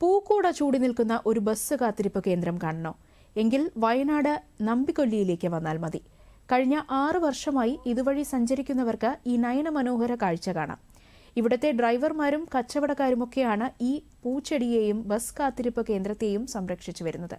പൂക്കൂട ചൂടി നിൽക്കുന്ന ഒരു ബസ് കാത്തിരിപ്പ് കേന്ദ്രം കാണണോ? എങ്കിൽ വയനാട് നമ്പിക്കൊല്ലിയിലേക്ക് വന്നാൽ മതി. കഴിഞ്ഞ ആറ് വർഷമായി ഇതുവഴി സഞ്ചരിക്കുന്നവർക്ക് ഈ നയനമനോഹര കാഴ്ച കാണാം. ഇവിടത്തെ ഡ്രൈവർമാരും കച്ചവടക്കാരുമൊക്കെയാണ് ഈ പൂച്ചെടിയെയും ബസ് കാത്തിരിപ്പ് കേന്ദ്രത്തെയും സംരക്ഷിച്ചു വരുന്നത്.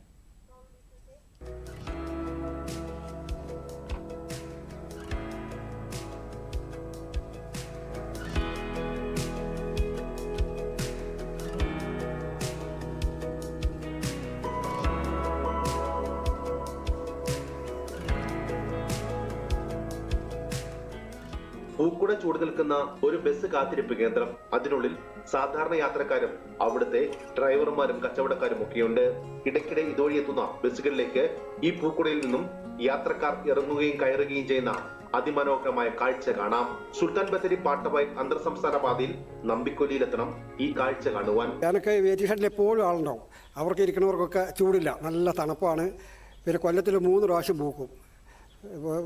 പൂക്കുട ചൂട് നിൽക്കുന്ന ഒരു ബസ് കാത്തിരിപ്പ് കേന്ദ്രം. അതിനുള്ളിൽ സാധാരണ യാത്രക്കാരും അവിടുത്തെ ഡ്രൈവർമാരും കച്ചവടക്കാരും ഒക്കെയുണ്ട്. ഇടയ്ക്കിടെ ഇതുവഴി എത്തുന്ന ബസ്സുകളിലേക്ക് ഈ പൂക്കുടയിൽ നിന്നും യാത്രക്കാർ ഇറങ്ങുകയും കയറുകയും ചെയ്യുന്ന അതിമനോഹരമായ കാഴ്ച കാണാം. സുൽത്താൻ ബത്തേരി പാട്ടവായി അന്തർ സംസ്ഥാന പാതയിൽ നമ്പിക്കൊല്ലിയിലെത്തണം ഈ കാഴ്ച കാണുവാൻ. ഞാനൊക്കെ എപ്പോഴും ആളുണ്ടാവും. അവർക്ക് ഇരിക്കുന്നവർക്കൊക്കെ ചൂടില്ല. നല്ല തണുപ്പാണ്. പിന്നെ കൊല്ലത്തിൽ മൂന്ന് പ്രാവശ്യം പൂക്കും.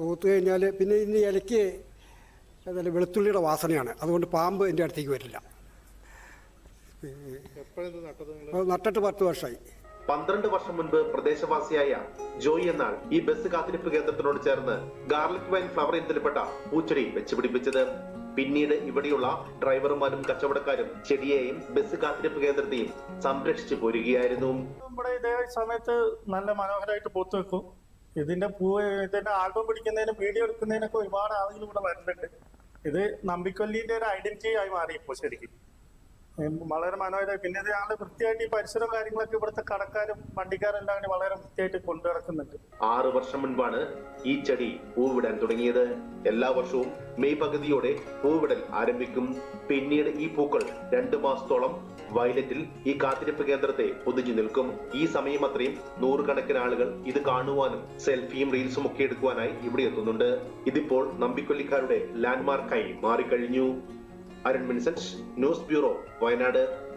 പൂത്ത് കഴിഞ്ഞാൽ പിന്നെ ഇന്ന് ഇലയ്ക്ക് നല്ല വെളുത്തുള്ളിയുടെ വാസനയാണ്. അതുകൊണ്ട് പാമ്പ് എന്റെ അടുത്തേക്ക് വരില്ല. നട്ടിട്ട് പത്ത് വർഷമായി. പന്ത്രണ്ട് വർഷം മുൻപ് പ്രദേശവാസിയായ ജോയി എന്നാൾ ഈ ബസ് കാത്തിരിപ്പ് കേന്ദ്രത്തിനോട് ചേർന്ന് ഗാർലിക് വൈൻ ഫ്ലവർ ഇനത്തിൽപ്പെട്ട പൂച്ചെടി വെച്ചുപിടിപ്പിച്ചത്. പിന്നീട് ഇവിടെയുള്ള ഡ്രൈവർമാരും കച്ചവടക്കാരും ചെടിയെയും ബസ് കാത്തിരിപ്പ് കേന്ദ്രത്തെയും സംരക്ഷിച്ചു പോരുകയായിരുന്നു. നമ്മുടെ ഇതേ സമയത്ത് നല്ല മനോഹരമായിട്ട് പൂത്ത് വെക്കും ഇതിന്റെ പൂ ഇതിന്റെ ആൽബം പിടിക്കുന്നതിനും വീഡിയോ എടുക്കുന്നതിനൊക്കെ ഒരുപാട് ആളുകൾ ഇവിടെ വരുന്നുണ്ട്. ഇത് നമ്പിക്കൊല്ലിന്റെ ഒരു ഐഡന്റിറ്റി ആയി മാറി ഇപ്പോൾ ശരിക്കും. വളരെ മനോഹരമായി. പിന്നെ ഇത് ഞങ്ങൾ വൃത്തിയായിട്ട് ഈ പരിസരവും കാര്യങ്ങളൊക്കെ ഇവിടുത്തെ കടക്കാരും വണ്ടിക്കാരെല്ലാം വളരെ വൃത്തിയായിട്ട് കൊണ്ടു നടക്കുന്നുണ്ട്. ആറ് വർഷം മുൻപാണ് ഈ ചെടി പൂവിടാൻ തുടങ്ങിയത്. എല്ലാ വർഷവും മെയ് പകുതിയോടെ പൂവിടൽ ആരംഭിക്കും. പിന്നീട് ഈ പൂക്കൾ രണ്ടു മാസത്തോളം വയലറ്റിൽ ഈ കാത്തിരിപ്പ് കേന്ദ്രത്തെ പൊതിഞ്ഞു നിൽക്കും. ഈ സമയം അത്രയും നൂറുകണക്കിന് ആളുകൾ ഇത് കാണുവാനും സെൽഫിയും റീൽസും ഒക്കെ എടുക്കുവാനായി ഇവിടെ എത്തുന്നുണ്ട്. ഇതിപ്പോൾ നമ്പിക്കൊല്ലിക്കാരുടെ ലാൻഡ്മാർക്കായി മാറിക്കഴിഞ്ഞു. Arun Vincent news bureau Wayanad.